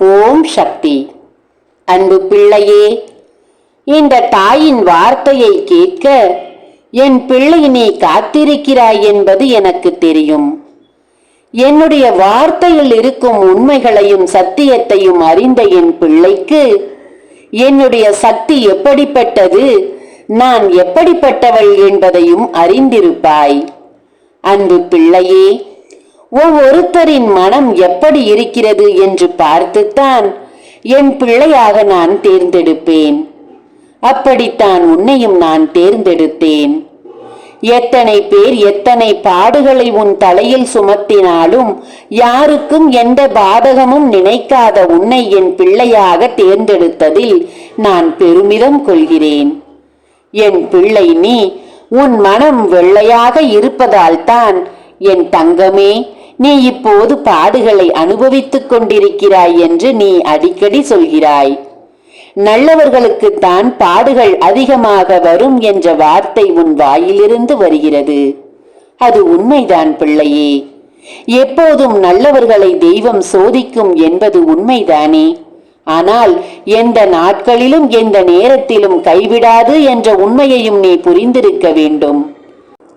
ஓம் சக்தி. அன்பு பிள்ளையே இந்த தாயின் வார்த்தையை கேட்க என் பிள்ளை நீ காத்திருக்கிறாய் என்பது எனக்கு தெரியும். என்னுடைய வார்த்தையில் இருக்கும் உண்மைகளையும் சத்தியத்தையும் அறிந்த என் பிள்ளைக்கு என்னுடைய சக்தி எப்படிப்பட்டது? நான் எப்படிப்பட்டவள் என்பதையும் அறிந்திருப்பாய். அன்பு பிள்ளையே ஒவ்வொருத்தரின் மனம் எப்படி இருக்கிறது என்று பார்த்துத்தான் என் பிள்ளையாக நான் தேர்ந்தெடுப்பேன். அப்படித்தான் உன்னையும் நான் தேர்ந்தெடுத்தேன். எத்தனை பேர் எத்தனை பாடுகளை உன் தலையில் சுமத்தினாலும் யாருக்கும் எந்த பாதகமும் நினைக்காத உன்னை என் பிள்ளையாக தேர்ந்தெடுத்ததில் நான் பெருமிதம் கொள்கிறேன். என் பிள்ளை நீ உன் மனம் வெள்ளையாக இருப்பதால்தான் என் தங்கமே நீ இப்போது பாடுகளை அனுபவித்துக் கொண்டிருக்கிறாய் என்று நீ அடிக்கடி சொல்கிறாய். நல்லவர்களுக்குத்தான் பாடுகள் அதிகமாக வரும் என்ற வார்த்தை உன் வாயிலிருந்து வருகிறது. அது உண்மைதான் பிள்ளையே. எப்போதும் நல்லவர்களை தெய்வம் சோதிக்கும் என்பது உண்மைதானே. ஆனால் எந்த நாட்களிலும் எந்த நேரத்திலும் கைவிடாது என்ற உண்மையையும் நீ புரிந்திருக்க வேண்டும்.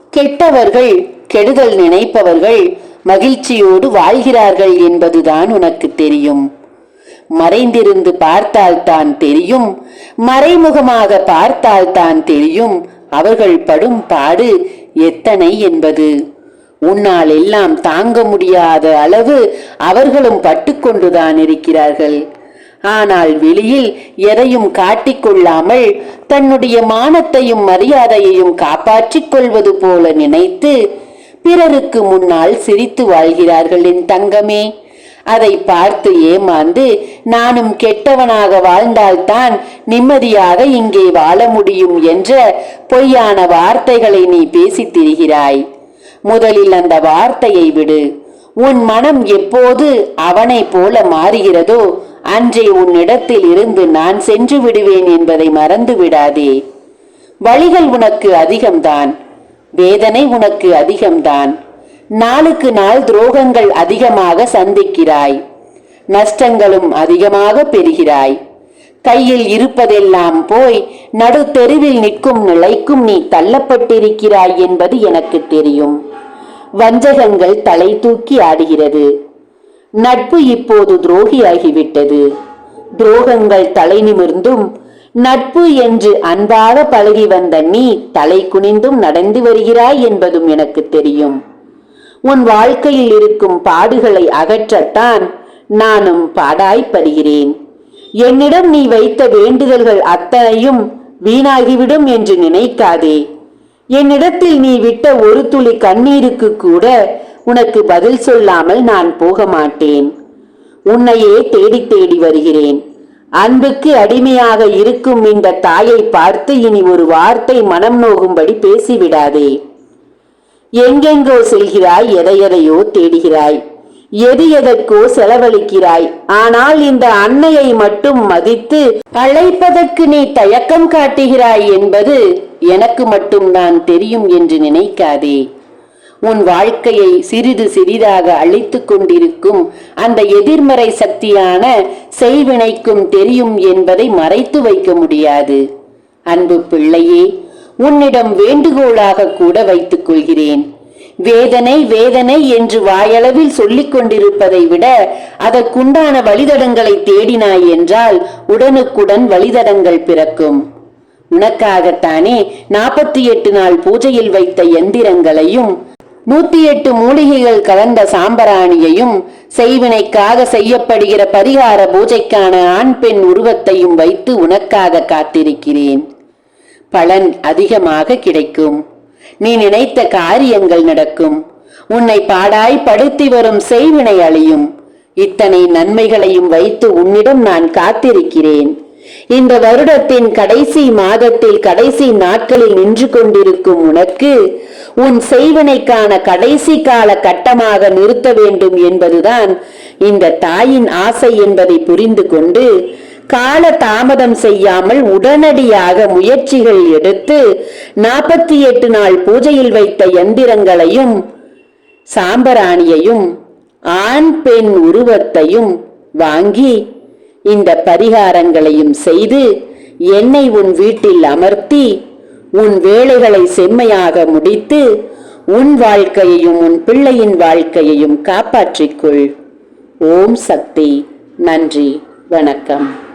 கெட்டவர்கள் கெடுதல் நினைப்பவர்கள் மகிழ்ச்சியோடு வாழ்கிறார்கள் என்பதுதான் உனக்கு தெரியும். மறைந்திருந்து பார்த்தால்தான் தெரியும். மறைமுகமாக பார்த்தால்தான் தெரியும். அவர்கள் படும் பாடு எத்தனை என்பது. உன்னால் எல்லாம் தாங்க முடியாத அளவு அவர்களும் பட்டுக்கொண்டுதான் இருக்கிறார்கள். ஆனால் வெளியில் எதையும் காட்டிக்கொள்ளாமல் தன்னுடைய மானத்தையும் மரியாதையையும் காப்பாற்றிக் கொள்வது போல நினைத்து பிறருக்கு முன்னால் சிரித்து வாழ்கிறார்கள் என் தங்கமே. அதை பார்த்து ஏமாந்து நானும் கெட்டவனாக வாழ்ந்தால்தான் நிம்மதியாக இங்கே வாழ முடியும் என்ற பொய்யான வார்த்தைகளை நீ பேசித் திரிகிறாய். முதலில் அந்த வார்த்தையை விடு. உன் மனம் எப்போது அவனைப் போல மாறுகிறதோ அன்றே உன்னிடத்தில் இருந்து நான் சென்று விடுவேன் என்பதை மறந்து விடாதே. வழிகள் உனக்கு அதிகம்தான். வேதனை உனக்கு அதிகம்தான். நாளுக்கு நாள் துரோகங்கள் அதிகமாக சந்திக்கிறாய். நஷ்டங்களும் அதிகமாக பெறுகிறாய். கையில் இருப்பதெல்லாம் போய் நடு தெருவில் நிற்கும் நிலைக்கும் நீ தள்ளப்பட்டிருக்கிறாய் என்பது எனக்கு தெரியும். வஞ்சகங்கள் தலை தூக்கி ஆடுகிறது. நட்பு இப்போது துரோகியாகிவிட்டது. துரோகங்கள் தலை நிமிர்ந்தும் நட்பு என்று அன்பாக பழகி வந்த நீ தலை குனிந்தும் நடந்து வருகிறாய் என்பதும் எனக்கு தெரியும். உன் வாழ்க்கையில் இருக்கும் பாடுகளை அகற்றத்தான் நானும் பாடாய்ப்படுகிறேன் என்னிடம் நீ வைத்த வேண்டுதல்கள் அத்தனையும் வீணாகிவிடும் என்று நினைக்காதே. என்னிடத்தில் நீ விட்ட ஒரு துளி கண்ணீருக்கு கூட உனக்கு பதில் சொல்லாமல் நான் போக மாட்டேன் உன்னையே தேடி தேடி வருகிறேன். அன்புக்கு அடிமையாக இருக்கும் இந்த தாயை பார்த்து இனி ஒரு வார்த்தை மனம் நோகும்படி பேசிவிடாதே. எங்கெங்கோ செல்கிறாய் எதையெதையோ தேடுகிறாய் எது எதற்கோ செலவழிக்கிறாய் ஆனால் இந்த அன்னையை மட்டும் மதித்து அழைப்பதற்கு நீ தயக்கம் காட்டுகிறாய் என்பது எனக்கு மட்டும் நான் தெரியும் என்று நினைக்காதே. உன் வாழ்க்கையை சிறிது சிறிதாக அழித்து கொண்டிருக்கும் அந்த எதிர்மறை சக்தியான செய்வினைக்கும் தெரியும் என்பதை மறைத்து வைக்க முடியாது. அன்பு பிள்ளையே உன்னிடம் வேண்டுகோளாக கூட வைத்துக் கொள்கிறேன். வேதனை வேதனை என்று வாயளவில் சொல்லிக் கொண்டிருப்பதை விட அதற்குண்டான வழிதடங்களை தேடினாய் என்றால் உடனுக்குடன் வழிதடங்கள் பிறக்கும். உனக்காகத்தானே நாற்பத்தி எட்டு நாள் பூஜையில் வைத்த எந்திரங்களையும் நூத்தி எட்டு மூலிகைகள் கலந்த சாம்பராணியையும் செய்வினைக்காக செய்யப்படுகிற பரிகார பூஜைக்கான ஆண் பெண் உருவத்தையும் வைத்து உனக்காக காத்திருக்கிறேன். பலன் அதிகமாக கிடைக்கும். நீ நினைத்த காரியங்கள் நடக்கும். உன்னை பாடாய் படுத்தி வரும் செய்வினை அழியும். இத்தனை நன்மைகளையும் வைத்து உன்னிடம் நான் காத்திருக்கிறேன். இந்த வருடத்தின் கடைசி மாதத்தில் கடைசி நாட்களில் நின்று கொண்டிருக்கும் உனக்கு உன் செய்வினைக்கான கடைசி கால கட்டமாக நிறுத்த வேண்டும் என்பதுதான் இந்த தாயின் ஆசை என்பதை புரிந்து கொண்டு கால தாமதம் செய்யாமல் உடனடியாக முயற்சிகள் எடுத்து நாற்பத்தி எட்டு நாள் பூஜையில் வைத்த எந்திரங்களையும் சாம்பராணியையும் ஆண் பெண் உருவத்தையும் வாங்கி இந்த பரிகாரங்களையும் செய்து என்னை உன் வீட்டில் அமர்த்தி உன் வேலைகளை செம்மையாக முடித்து உன் வாழ்க்கையையும் உன் பிள்ளையின் வாழ்க்கையையும் காப்பாற்றிக்கொள் ஓம் சக்தி. நன்றி. வணக்கம்.